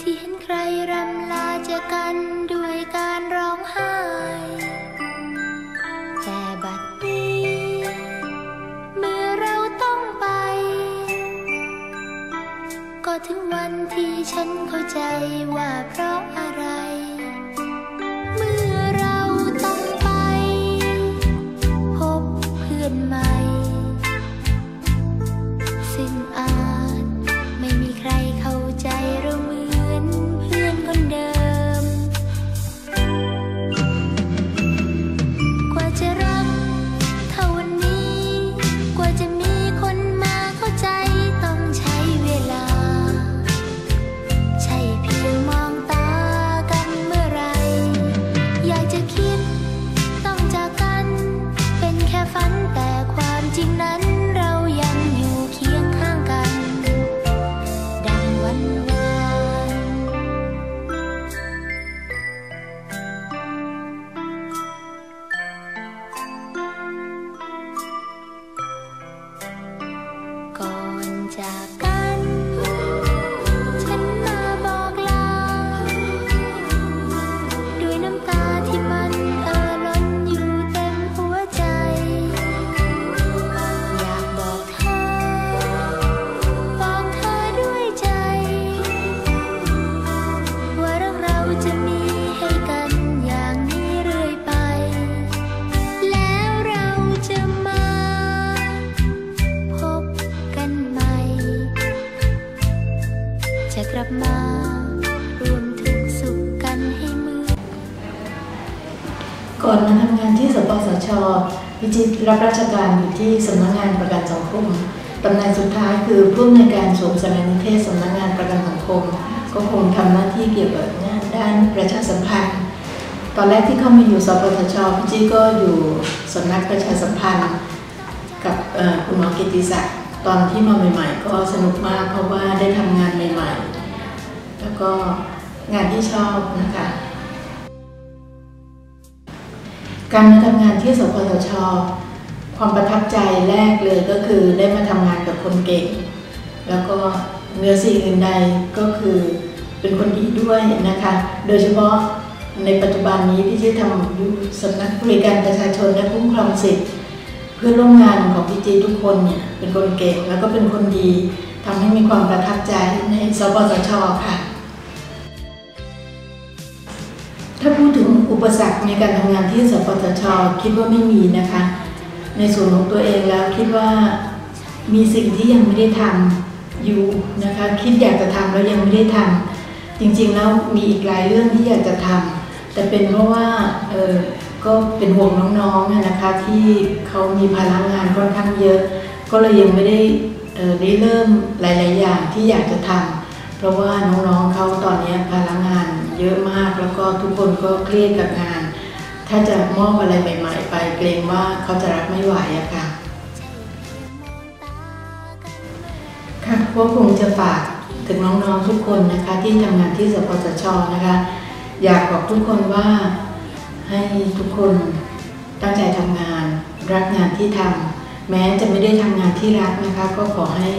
ที่เห็นใครรำลาจากันด้วยการร้องไห้ แต่บัดนี้ เมื่อเราต้องไป ก็ถึงวันที่ฉันเข้าใจว่าเพราะอะไร จะกลับมารวมทุกสุขกันให้มือ ก่อนมาทำงานที่สปสชพิจิตรรับราชการอยู่ที่สำนักงานประกันสังคมตำแหน่งสุดท้ายคือผู้อำนวยการศูนย์สารนิเทศสำนักงานประกันสังคม ก็คงทำหน้าที่เกี่ยวกับงานด้านประชาสัมพันธ์ ตอนแรกที่เข้ามาอยู่สปสชพิจิตรก็อยู่สำนักประชาสัมพันธ์ กับคุณหมอกิติศักดิ์ ตอนที่มาใหม่ๆ ก็สนุกมากเพราะว่าได้ทำงานใหม่ๆ แล้วก็งานที่ชอบนะคะ การมาทำงานที่สปสชความประทับใจแรกเลยก็คือได้มาทำงานกับคนเก่ง แล้วก็เนื้อสิ่งอื่นใดก็คือเป็นคนดีด้วยนะคะ โดยเฉพาะในปัจจุบันนี้พี่จีทำอยู่สำนักบริการประชาชนและคุ้มครองสิทธิ์ เพื่อนร่วมงานของพี่จีทุกคนเนี่ยเป็นคนเก่งแล้วก็เป็นคนดีทำให้มีความประทับใจในสปสชค่ะ ถ้าพูดถึงอุปสรรคในการทำงานที่สปสชคิดว่าไม่มีนะคะ ในส่วนของตัวเองแล้วคิดว่ามีสิ่งที่ยังไม่ได้ทำอยู่นะคะ คิดอยากจะทำแล้วยังไม่ได้ทำจริงๆแล้วมีอีกหลายเรื่องที่อยากจะทำแต่เป็นเพราะว่าเออ ก็เป็นห่วงน้องๆนะคะที่เขามีภาระงานค่อนข้างเยอะ ก็เลยยังไม่ได้เออได้เริ่มหลาย ๆ อย่างที่อยากจะทำเพราะว่าน้องๆเขาตอนนี้ภาระงานเยอะมากแล้วก็ทุกคนก็เครียดกับงาน ถ้าจะมอบอะไรใหม่ ๆ ไปเกรงว่าเขาจะรับไม่ไหวอะค่ะค่ะก็คงจะฝากถึงน้องๆทุกคนนะคะที่ทำงานที่สปสชนะคะ อยากบอกทุกคนว่า ให้ทุกคนตั้งใจทำงาน รักงานที่ทำแม้จะไม่ได้ทำงานที่รักนะคะ ก็ขอให้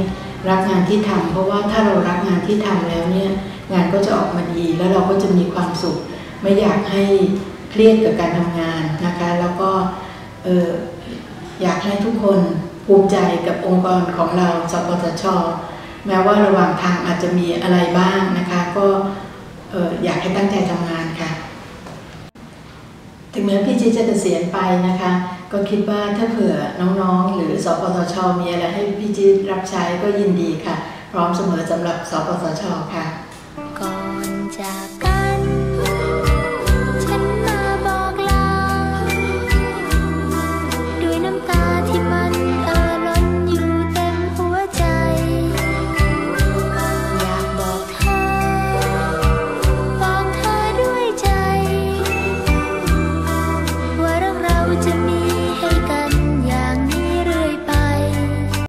รักงานที่ทำเพราะว่าถ้าเรารักงานที่ทำแล้วเนี่ยงานก็จะออกมาดีแล้วเราก็จะมีความสุข ไม่อยากให้เครียดกับการทำงานนะคะ แล้วก็อออยากให้ทุกคนภูมิใจกับองค์กรของเราสปสช แม้ว่าระหว่างทางอาจจะมีอะไรบ้างนะคะ ก็เอ่ออยากให้ตั้งใจทำงานค่ะ ถึงแม้พี่จีจะเกษียณไปนะคะ ก็คิดว่าถ้าเผื่อน้องๆ หรือสปทชมีอะไรให้พี่จีรับใช้ก็ยินดีค่ะ พร้อมเสมอสำหรับสปทชค่ะ ก่อนจากกัน